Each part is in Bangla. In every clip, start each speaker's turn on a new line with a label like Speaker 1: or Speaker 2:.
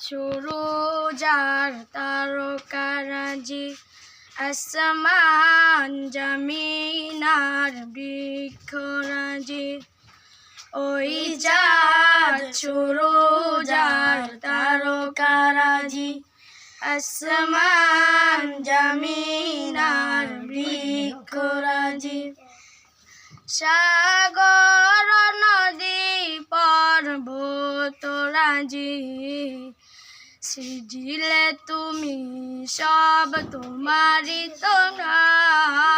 Speaker 1: শুরু যার তারকারাজি, আসমান জমিনার বৃক্ষরাজি। ওই যার শুরু যার তারকারাজি, আসমান জমিনার বৃক্ষরাজি। সাগর নদী পর্বত রাজি সিজিলে তুমি সব তোমারই তো গান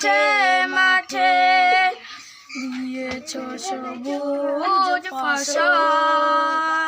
Speaker 1: মাঠে মাঠে। দিয়েছ সবুজ ফসল।